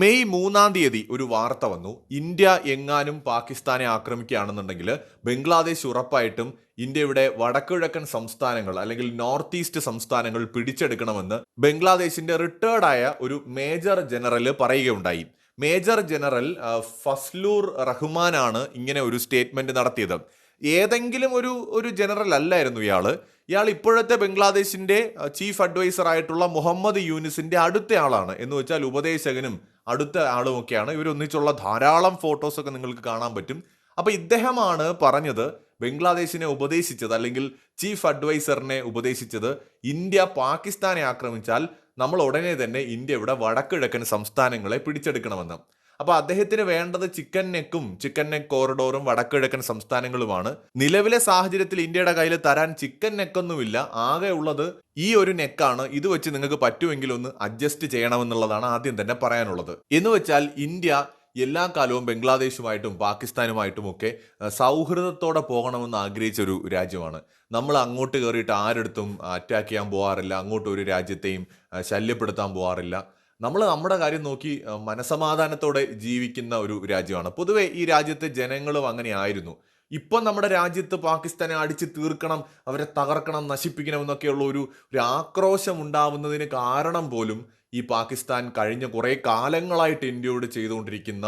May മൂന്നാം തീയതി ഒരു വാർത്ത വന്നു. ഇന്ത്യ എങ്ങാനും പാകിസ്ഥാനെ ആക്രമിക്കുകയാണെന്നുണ്ടെങ്കിൽ ബംഗ്ലാദേശ് ഉറപ്പായിട്ടും ഇന്ത്യയുടെ വടക്കുകിഴക്കൻ സംസ്ഥാനങ്ങൾ അല്ലെങ്കിൽ നോർത്ത് ഈസ്റ്റ് സംസ്ഥാനങ്ങൾ പിടിച്ചെടുക്കണമെന്ന് ബംഗ്ലാദേശിന്റെ റിട്ടയർഡായ ഒരു മേജർ ജനറൽ പറയുകയുണ്ടായി. മേജർ ജനറൽ ഫസ്ലൂർ റഹ്മാനാണ് ഇങ്ങനെ ഒരു സ്റ്റേറ്റ്മെന്റ് നടത്തിയത്. ഏതെങ്കിലും ഒരു ഒരു ജനറൽ അല്ലായിരുന്നു ഇയാൾ ഇയാൾ ഇപ്പോഴത്തെ ബംഗ്ലാദേശിന്റെ ചീഫ് അഡ്വൈസർ ആയിട്ടുള്ള മുഹമ്മദ് യൂനിസിന്റെ അടുത്ത ആളാണ്. എന്ന് വെച്ചാൽ ഉപദേശകനും അടുത്ത ആളുമൊക്കെയാണ് ഇവരൊന്നിച്ചുള്ള ധാരാളം ഫോട്ടോസൊക്കെ നിങ്ങൾക്ക് കാണാൻ പറ്റും. അപ്പോൾ ഇദ്ദേഹമാണ് പറഞ്ഞത് ബംഗ്ലാദേശിനെ ഉപദേശിച്ചത് അല്ലെങ്കിൽ ചീഫ് അഡ്വൈസറിനെ ഉപദേശിച്ചത് ഇന്ത്യ പാകിസ്ഥാനെ ആക്രമിച്ചാൽ നമ്മൾ ഉടനെ തന്നെ ഇന്ത്യയുടെ വടക്കിഴക്കൻ സംസ്ഥാനങ്ങളെ പിടിച്ചെടുക്കണമെന്ന്. അപ്പൊ അദ്ദേഹത്തിന് വേണ്ടത് ചിക്കൻ നെക്കും ചിക്കൻ നെക്ക് കോറിഡോറും വടക്കിഴക്കൻ സംസ്ഥാനങ്ങളുമാണ്. നിലവിലെ സാഹചര്യത്തിൽ ഇന്ത്യയുടെ കയ്യിൽ തരാൻ ചിക്കൻ നെക്കൊന്നുമില്ല. ആകെ ഉള്ളത് ഈ ഒരു നെക്കാണ്. ഇത് വെച്ച് നിങ്ങൾക്ക് പറ്റുമെങ്കിൽ ഒന്ന് അഡ്ജസ്റ്റ് ചെയ്യണമെന്നുള്ളതാണ് ആദ്യം തന്നെ പറയാനുള്ളത്. എന്ന് വെച്ചാൽ ഇന്ത്യ എല്ലാ കാലവും ബംഗ്ലാദേശുമായിട്ടും പാകിസ്ഥാനുമായിട്ടും ഒക്കെ സൗഹൃദത്തോടെ പോകണമെന്ന് ആഗ്രഹിച്ച ഒരു രാജ്യമാണ്. നമ്മൾ അങ്ങോട്ട് കയറിയിട്ട് ആരെടുത്തും അറ്റാക്ക് ചെയ്യാൻ പോകാറില്ല അങ്ങോട്ട് ഒരു രാജ്യത്തെയും ശല്യപ്പെടുത്താൻ പോകാറില്ല നമ്മൾ നമ്മുടെ കാര്യം നോക്കി മനസമാധാനത്തോടെ ജീവിക്കുന്ന ഒരു രാജ്യമാണ്. പൊതുവേ ഈ രാജ്യത്തെ ജനങ്ങളും അങ്ങനെ ആയിരുന്നു ഇപ്പം നമ്മുടെ രാജ്യത്ത് പാകിസ്ഥാനെ അടിച്ച് തീർക്കണം അവരെ തകർക്കണം നശിപ്പിക്കണം എന്നൊക്കെയുള്ള ഒരു ഒരു ആക്രോശം ഉണ്ടാവുന്നതിന് കാരണം പോലും ഈ പാകിസ്ഥാൻ കഴിഞ്ഞ കുറേ കാലങ്ങളായിട്ട് ഇന്ത്യയോട് ചെയ്തുകൊണ്ടിരിക്കുന്ന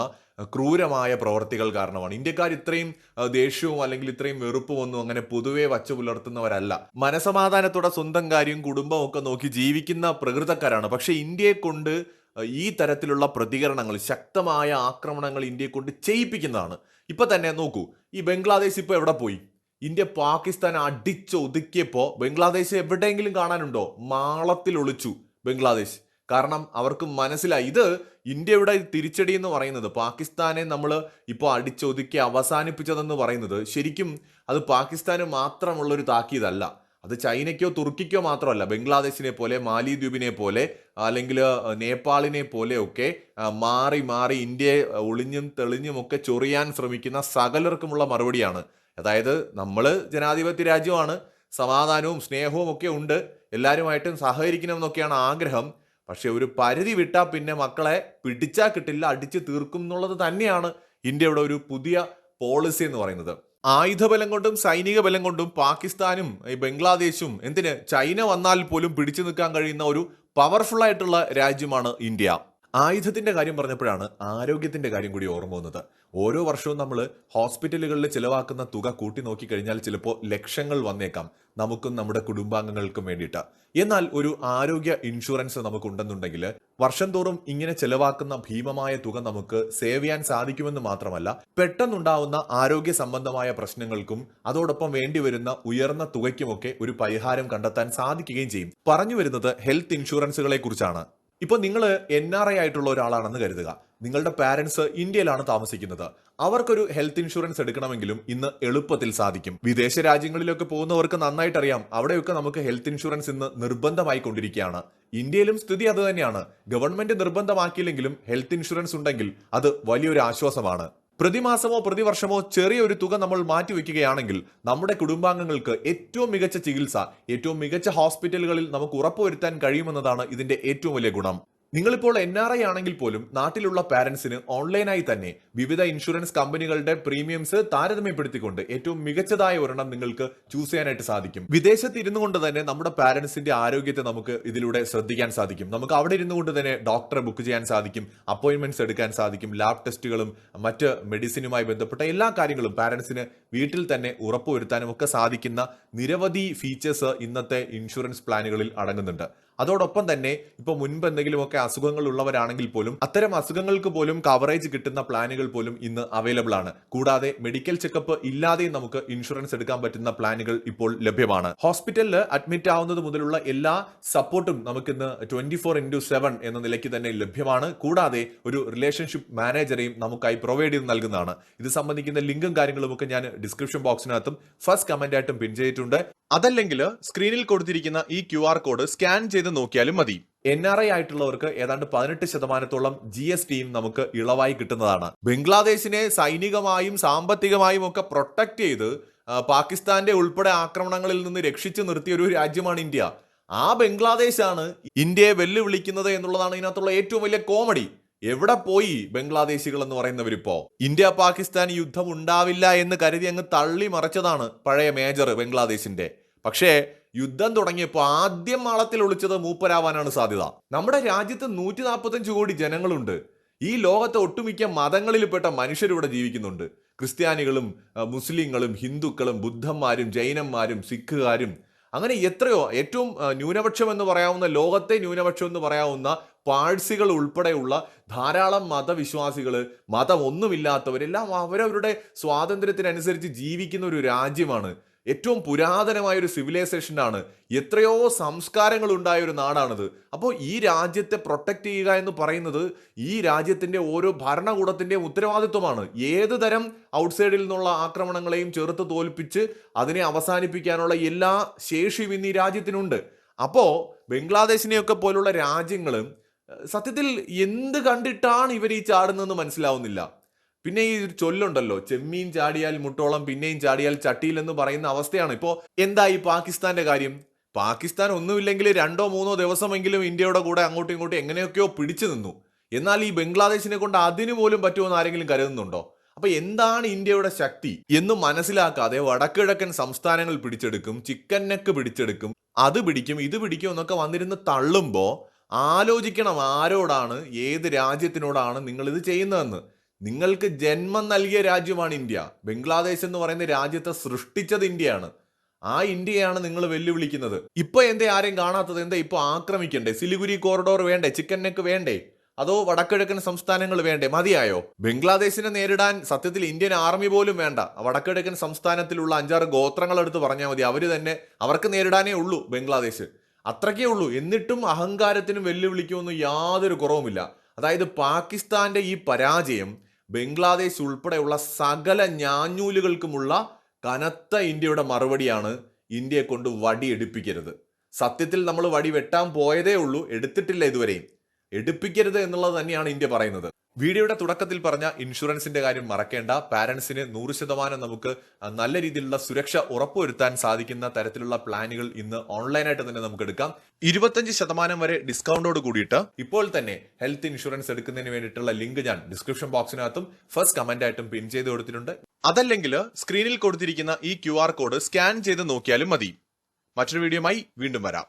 ക്രൂരമായ പ്രവർത്തികൾ കാരണമാണ്. ഇന്ത്യക്കാർ ഇത്രയും ദേഷ്യവും അല്ലെങ്കിൽ ഇത്രയും വെറുപ്പും ഒന്നും അങ്ങനെ പൊതുവെ വച്ചു പുലർത്തുന്നവരല്ല. മനസമാധാനത്തോടെ സ്വന്തം കാര്യം കുടുംബമൊക്കെ നോക്കി ജീവിക്കുന്ന പ്രകൃതക്കാരാണ്. പക്ഷേ ഇന്ത്യയെ കൊണ്ട് ഈ തരത്തിലുള്ള പ്രതികരണങ്ങൾ ശക്തമായ ആക്രമണങ്ങൾ ഇന്ത്യയെ കൊണ്ട് ചെയ്യിപ്പിക്കുന്നതാണ്. ഇപ്പം തന്നെ നോക്കൂ ഈ ബംഗ്ലാദേശ് ഇപ്പോൾ എവിടെ പോയി? ഇന്ത്യ പാകിസ്ഥാൻ അടിച്ചൊതുക്കിയപ്പോൾ ബംഗ്ലാദേശ് എവിടെയെങ്കിലും കാണാനുണ്ടോ? മാളത്തിൽ ഒളിച്ചു ബംഗ്ലാദേശ്. കാരണം അവർക്ക് മനസ്സിലായി ഇത് ഇന്ത്യയുടെ തിരിച്ചടി എന്ന് പറയുന്നത് പാകിസ്ഥാനെ നമ്മൾ ഇപ്പോൾ അടിച്ചൊതുക്കി അവസാനിപ്പിച്ചതെന്ന് പറയുന്നത് ശരിക്കും അത് പാകിസ്ഥാന് മാത്രമുള്ളൊരു താക്കീതല്ല. അത് ചൈനയ്ക്കോ തുർക്കിക്കോ മാത്രമല്ല ബംഗ്ലാദേശിനെ പോലെ മാലിദ്വീപിനെ പോലെ അല്ലെങ്കിൽ നേപ്പാളിനെ പോലെയൊക്കെ മാറി മാറി ഇന്ത്യയെ ഒളിഞ്ഞും തെളിഞ്ഞും ഒക്കെ ചൊറിയാൻ ശ്രമിക്കുന്ന സകലർക്കുമുള്ള മറുപടിയാണ്. അതായത് നമ്മൾ ജനാധിപത്യ രാജ്യമാണ് സമാധാനവും സ്നേഹവും ഒക്കെ ഉണ്ട് എല്ലാവരുമായിട്ടും സഹകരിക്കണം എന്നൊക്കെയാണ് ആഗ്രഹം. പക്ഷെ ഒരു പരിധി വിട്ടാൽ പിന്നെ മക്കളെ പിടിച്ചാൽ കിട്ടില്ല അടിച്ചു തീർക്കും എന്നുള്ളത് തന്നെയാണ് ഇന്ത്യയുടെ ഒരു പുതിയ പോളിസി എന്ന് പറയുന്നത്. ആയുധബലം കൊണ്ടും സൈനിക ബലം കൊണ്ടും പാകിസ്ഥാനും ഈ ബംഗ്ലാദേശും എന്തിന് ചൈന വന്നാൽ പോലും പിടിച്ചു നിൽക്കാൻ കഴിയുന്ന ഒരു പവർഫുൾ ആയിട്ടുള്ള രാജ്യമാണ് ഇന്ത്യ. ആയുധത്തിന്റെ കാര്യം പറഞ്ഞപ്പോഴാണ് ആരോഗ്യത്തിന്റെ കാര്യം കൂടി ഓർമ്മ വന്നത്. ഓരോ വർഷവും നമ്മൾ ഹോസ്പിറ്റലുകളിൽ ചിലവാക്കുന്ന തുക കൂട്ടി നോക്കിക്കഴിഞ്ഞാൽ ചിലപ്പോൾ ലക്ഷങ്ങൾ വന്നേക്കാം. നമുക്കും നമ്മുടെ കുടുംബാംഗങ്ങൾക്കും വേണ്ടിയിട്ട്. എന്നാൽ ഒരു ആരോഗ്യ ഇൻഷുറൻസ് നമുക്കുണ്ടെന്നുണ്ടെങ്കിൽ വർഷം തോറും ഇങ്ങനെ ചെലവാക്കുന്ന ഭീമമായ തുക നമുക്ക് സേവ് ചെയ്യാൻ സാധിക്കുമെന്ന് മാത്രമല്ല പെട്ടെന്നുണ്ടാവുന്ന ആരോഗ്യ സംബന്ധമായ പ്രശ്നങ്ങൾക്കും അതോടൊപ്പം വേണ്ടിവരുന്ന ഉയർന്ന തുകയ്ക്കുമൊക്കെ ഒരു പരിഹാരം കണ്ടെത്താൻ സാധിക്കുകയും ചെയ്യും. പറഞ്ഞു വരുന്നത് ഹെൽത്ത് ഇൻഷുറൻസുകളെ കുറിച്ചാണ് ഇപ്പൊ നിങ്ങൾ എൻ ആർ ഐ ആയിട്ടുള്ള ഒരാളാണെന്ന് കരുതുക. നിങ്ങളുടെ പാരന്റ്സ് ഇന്ത്യയിലാണ് താമസിക്കുന്നത്. അവർക്കൊരു ഹെൽത്ത് ഇൻഷുറൻസ് എടുക്കണമെങ്കിലും ഇന്ന് എളുപ്പത്തിൽ സാധിക്കും. വിദേശ രാജ്യങ്ങളിലൊക്കെ പോകുന്നവർക്ക് നന്നായിട്ട് അറിയാം അവിടെയൊക്കെ നമുക്ക് ഹെൽത്ത് ഇൻഷുറൻസ് ഇന്ന് നിർബന്ധമായി കൊണ്ടിരിക്കുകയാണ്. ഇന്ത്യയിലും സ്ഥിതി അതുതന്നെയാണ് ഗവൺമെന്റ് നിർബന്ധമാക്കിയില്ലെങ്കിലും ഹെൽത്ത് ഇൻഷുറൻസ് ഉണ്ടെങ്കിൽ അത് വലിയൊരു ആശ്വാസമാണ്. പ്രതിമാസമോ പ്രതിവർഷമോ ചെറിയൊരു തുക നമ്മൾ മാറ്റിവെക്കുകയാണെങ്കിൽ നമ്മുടെ കുടുംബാംഗങ്ങൾക്ക് ഏറ്റവും മികച്ച ചികിത്സ ഏറ്റവും മികച്ച ഹോസ്പിറ്റലുകളിൽ നമുക്ക് ഉറപ്പുവരുത്താൻ കഴിയുമെന്നതാണ് ഇതിന്റെ ഏറ്റവും വലിയ ഗുണം. നിങ്ങളിപ്പോൾ എൻ ആർ ഐ ആണെങ്കിൽ പോലും നാട്ടിലുള്ള പാരന്റ്സിന് ഓൺലൈനായി തന്നെ വിവിധ ഇൻഷുറൻസ് കമ്പനികളുടെ പ്രീമിയംസ് താരതമ്യപ്പെടുത്തിക്കൊണ്ട് ഏറ്റവും മികച്ചതായ ഒരെണ്ണം നിങ്ങൾക്ക് ചൂസ് ചെയ്യാനായിട്ട് സാധിക്കും. വിദേശത്ത് ഇരുന്നു കൊണ്ട് തന്നെ നമ്മുടെ പാരന്റ്സിന്റെ ആരോഗ്യത്തെ നമുക്ക് ഇതിലൂടെ ശ്രദ്ധിക്കാൻ സാധിക്കും. നമുക്ക് അവിടെ ഇരുന്നു കൊണ്ട് തന്നെ ഡോക്ടറെ ബുക്ക് ചെയ്യാൻ സാധിക്കും അപ്പോയിന്റ്മെന്റ്സ് എടുക്കാൻ സാധിക്കും ലാബ് ടെസ്റ്റുകളും മറ്റ് മെഡിസിനുമായി ബന്ധപ്പെട്ട എല്ലാ കാര്യങ്ങളും പാരന്റ്സിന് വീട്ടിൽ തന്നെ ഉറപ്പുവരുത്താനും ഒക്കെ സാധിക്കുന്ന നിരവധി ഫീച്ചേഴ്സ് ഇന്നത്തെ ഇൻഷുറൻസ് പ്ലാനുകളിൽ അടങ്ങുന്നുണ്ട്. അതോടൊപ്പം തന്നെ ഇപ്പൊ മുൻപ് എന്തെങ്കിലുമൊക്കെ അസുഖങ്ങൾ ഉള്ളവരാണെങ്കിൽ പോലും അത്തരം അസുഖങ്ങൾക്ക് പോലും കവറേജ് കിട്ടുന്ന പ്ലാനുകൾ പോലും ഇന്ന് അവൈലബിൾ ആണ്. കൂടാതെ മെഡിക്കൽ ചെക്കപ്പ് ഇല്ലാതെയും നമുക്ക് ഇൻഷുറൻസ് എടുക്കാൻ പറ്റുന്ന പ്ലാനുകൾ ഇപ്പോൾ ലഭ്യമാണ്. ഹോസ്പിറ്റലിൽ അഡ്മിറ്റ് ആവുന്നത് മുതലുള്ള എല്ലാ സപ്പോർട്ടും നമുക്കിന്ന് ട്വന്റി ഫോർ ഇന്റു സെവൻ എന്ന നിലയ്ക്ക് തന്നെ ലഭ്യമാണ്. കൂടാതെ ഒരു റിലേഷൻഷിപ്പ് മാനേജറെയും നമുക്കായി പ്രൊവൈഡ് ചെയ്ത് നൽകുന്നതാണ്. ഇത് സംബന്ധിക്കുന്ന ലിങ്കും കാര്യങ്ങളും ഒക്കെ ഞാൻ ഡിസ്ക്രിപ്ഷൻ ബോക്സിനകത്തും ഫസ്റ്റ് കമന്റ് ആയിട്ടും പിൻ ചെയ്തിട്ടുണ്ട്. അതല്ലെങ്കിൽ സ്ക്രീനിൽ കൊടുത്തിരിക്കുന്ന ഈ ക്യു കോഡ് സ്കാൻ ചെയ്ത് നോക്കിയാലും മതി. എൻ ആർ ഐ ആയിട്ടുള്ളവർക്ക് ഏതാണ്ട് പതിനെട്ട് ശതമാനത്തോളം ജി എസ് ടിയും നമുക്ക് ഇളവായി കിട്ടുന്നതാണ്. ബംഗ്ലാദേശിനെ സൈനികമായും സാമ്പത്തികമായും ഒക്കെ പ്രൊട്ടക്ട് ചെയ്ത് പാകിസ്ഥാന്റെ ഉൾപ്പെടെ ആക്രമണങ്ങളിൽ നിന്ന് രക്ഷിച്ചു നിർത്തിയ ഒരു രാജ്യമാണ് ഇന്ത്യ. ആ ബംഗ്ലാദേശാണ് ഇന്ത്യയെ വെല്ലുവിളിക്കുന്നത് എന്നുള്ളതാണ് ഇതിനകത്തുള്ള ഏറ്റവും വലിയ കോമഡി. എവിടെ പോയി ബംഗ്ലാദേശികൾ എന്ന് പറയുന്നവരിപ്പോ? ഇന്ത്യ പാകിസ്ഥാൻ യുദ്ധം ഉണ്ടാവില്ല എന്ന് കരുതി അങ്ങ് തള്ളി മറച്ചതാണ് പഴയ മേജർ ബംഗ്ലാദേശിന്റെ. പക്ഷേ യുദ്ധം തുടങ്ങിയപ്പോൾ ആദ്യം മാളത്തിൽ ഒളിച്ചത് മൂപ്പരാവാനാണ് സാധ്യത. നമ്മുടെ രാജ്യത്ത് നൂറ്റി നാൽപ്പത്തഞ്ച് കോടി ജനങ്ങളുണ്ട്. ഈ ലോകത്തെ ഒട്ടുമിക്ക മതങ്ങളിൽപ്പെട്ട മനുഷ്യരിവിടെ ജീവിക്കുന്നുണ്ട്. ക്രിസ്ത്യാനികളും മുസ്ലിങ്ങളും ഹിന്ദുക്കളും ബുദ്ധന്മാരും ജൈനന്മാരും സിഖുകാരും അങ്ങനെ എത്രയോ ഏറ്റവും ന്യൂനപക്ഷം എന്ന് പറയാവുന്ന ലോകത്തെ ന്യൂനപക്ഷം എന്ന് പറയാവുന്ന പാഴ്സികൾ ഉൾപ്പെടെയുള്ള ധാരാളം മതവിശ്വാസികൾ മതമൊന്നുമില്ലാത്തവരെല്ലാം അവരവരുടെ സ്വാതന്ത്ര്യത്തിനനുസരിച്ച് ജീവിക്കുന്ന ഒരു രാജ്യമാണ്. ഏറ്റവും പുരാതനമായ ഒരു സിവിലൈസേഷനാണ്. എത്രയോ സംസ്കാരങ്ങൾ ഉണ്ടായ ഒരു നാടാണത്. അപ്പോൾ ഈ രാജ്യത്തെ പ്രൊട്ടക്റ്റ് ചെയ്യുക എന്ന് പറയുന്നത് ഈ രാജ്യത്തിന്റെ ഓരോ ഭരണകൂടത്തിന്റെയും ഉത്തരവാദിത്വമാണ്. ഏത് തരം ഔട്ട്സൈഡിൽ നിന്നുള്ള ആക്രമണങ്ങളെയും ചെറുത്ത് തോൽപ്പിച്ച് അതിനെ അവസാനിപ്പിക്കാനുള്ള എല്ലാ ശേഷിയും ഇന്ന് ഈ രാജ്യത്തിനുണ്ട്. അപ്പോൾ ബംഗ്ലാദേശിനെയൊക്കെ പോലുള്ള രാജ്യങ്ങളും സത്യത്തിൽ എന്ത് കണ്ടിട്ടാണ് ഇവർ ഈ ചാടുന്നതെന്ന് മനസ്സിലാവുന്നില്ല. പിന്നെ ഈ ഒരു ചൊല്ലുണ്ടല്ലോ ചെമ്മീൻ ചാടിയാൽ മുട്ടോളം പിന്നെയും ചാടിയാൽ ചട്ടിയിൽ എന്ന് പറയുന്ന അവസ്ഥയാണ്. ഇപ്പോൾ എന്താ ഈ പാകിസ്ഥാന്റെ കാര്യം? പാകിസ്ഥാൻ ഒന്നുമില്ലെങ്കിൽ രണ്ടോ മൂന്നോ ദിവസമെങ്കിലും ഇന്ത്യയുടെ കൂടെ അങ്ങോട്ടും ഇങ്ങോട്ടും എങ്ങനെയൊക്കെയോ പിടിച്ചു നിന്നു. എന്നാൽ ഈ ബംഗ്ലാദേശിനെ കൊണ്ട് അതിനു പോലും പറ്റുമെന്ന് ആരെങ്കിലും കരുതുന്നുണ്ടോ? അപ്പൊ എന്താണ് ഇന്ത്യയുടെ ശക്തി എന്ന് മനസ്സിലാക്കാതെ വടക്കിഴക്കൻ സംസ്ഥാനങ്ങൾ പിടിച്ചെടുക്കും ചിക്കൻ നെക്ക് പിടിച്ചെടുക്കും അത് പിടിക്കും ഇത് പിടിക്കും എന്നൊക്കെ വന്നിരുന്ന് തള്ളുമ്പോൾ ആലോചിക്കണം ആരോടാണ് ഏത് രാജ്യത്തിനോടാണ് നിങ്ങൾ ഇത് ചെയ്യുന്നതെന്ന്. നിങ്ങൾക്ക് ജന്മം നൽകിയ രാജ്യമാണ് ഇന്ത്യ. ബംഗ്ലാദേശ് എന്ന് പറയുന്ന രാജ്യത്തെ സൃഷ്ടിച്ചത് ഇന്ത്യയാണ്. ആ ഇന്ത്യയാണ് നിങ്ങൾ വെല്ലുവിളിക്കുന്നത്. ഇപ്പൊ എന്തേ ആരെയും കാണാത്തത്? എന്താ ഇപ്പൊ ആക്രമിക്കണ്ടേ? സിലിഗുരി കോറിഡോർ വേണ്ടേ? ചിക്കൻ നെക്ക് വേണ്ടേ? അതോ വടക്കിഴക്കൻ സംസ്ഥാനങ്ങൾ വേണ്ടേ? മതിയായോ? ബംഗ്ലാദേശിനെ നേരിടാൻ സത്യത്തിൽ ഇന്ത്യൻ ആർമി പോലും വേണ്ട. വടക്കിഴക്കൻ സംസ്ഥാനത്തിലുള്ള അഞ്ചാറ് ഗോത്രങ്ങൾ എടുത്ത് പറഞ്ഞാൽ മതി. അവർ തന്നെ അവർക്ക് നേരിടാനേ ഉള്ളൂ ബംഗ്ലാദേശ്. അത്രയ്ക്കേ ഉള്ളൂ. എന്നിട്ടും അഹങ്കാരത്തിനും വെല്ലുവിളിക്കുമെന്നും യാതൊരു കുറവുമില്ല. അതായത് പാകിസ്ഥാന്റെ ഈ പരാജയം ബംഗ്ലാദേശ് ഉൾപ്പെടെയുള്ള സകല ഞാഞ്ഞൂലുകൾക്കുമുള്ള കനത്ത ഇന്ത്യയുടെ മറുപടിയാണ് ഇന്ത്യയെ കൊണ്ട് വടി എടുപ്പിക്കരുത് സത്യത്തിൽ നമ്മൾ വടി വെട്ടാൻ പോയതേ ഉള്ളൂ എടുത്തിട്ടില്ല ഇതുവരെയും. എടുപ്പിക്കരുത് എന്നുള്ളത് തന്നെയാണ് ഇന്ത്യ പറയുന്നത്. വീഡിയോയുടെ തുടക്കത്തിൽ പറഞ്ഞ ഇൻഷുറൻസിന്റെ കാര്യം മറക്കേണ്ട. പാരന്റ്സിന് നൂറ് ശതമാനം നമുക്ക് നല്ല രീതിയിലുള്ള സുരക്ഷ ഉറപ്പുവരുത്താൻ സാധിക്കുന്ന തരത്തിലുള്ള പ്ലാനുകൾ ഇന്ന് ഓൺലൈനായിട്ട് തന്നെ നമുക്ക് എടുക്കാം. ഇരുപത്തഞ്ച് ശതമാനം വരെ ഡിസ്കൗണ്ടോട് കൂടിയിട്ട് ഇപ്പോൾ തന്നെ ഹെൽത്ത് ഇൻഷുറൻസ് എടുക്കുന്നതിന് വേണ്ടിയിട്ടുള്ള ലിങ്ക് ഞാൻ ഡിസ്ക്രിപ്ഷൻ ബോക്സിനകത്തും ഫസ്റ്റ് കമന്റ് ആയിട്ടും പിൻ ചെയ്ത് കൊടുത്തിട്ടുണ്ട്. അതല്ലെങ്കിൽ സ്ക്രീനിൽ കൊടുത്തിരിക്കുന്ന ഈ ക്യു കോഡ് സ്കാൻ ചെയ്ത് നോക്കിയാലും മതി. മറ്റൊരു വീഡിയോയുമായി വീണ്ടും വരാം.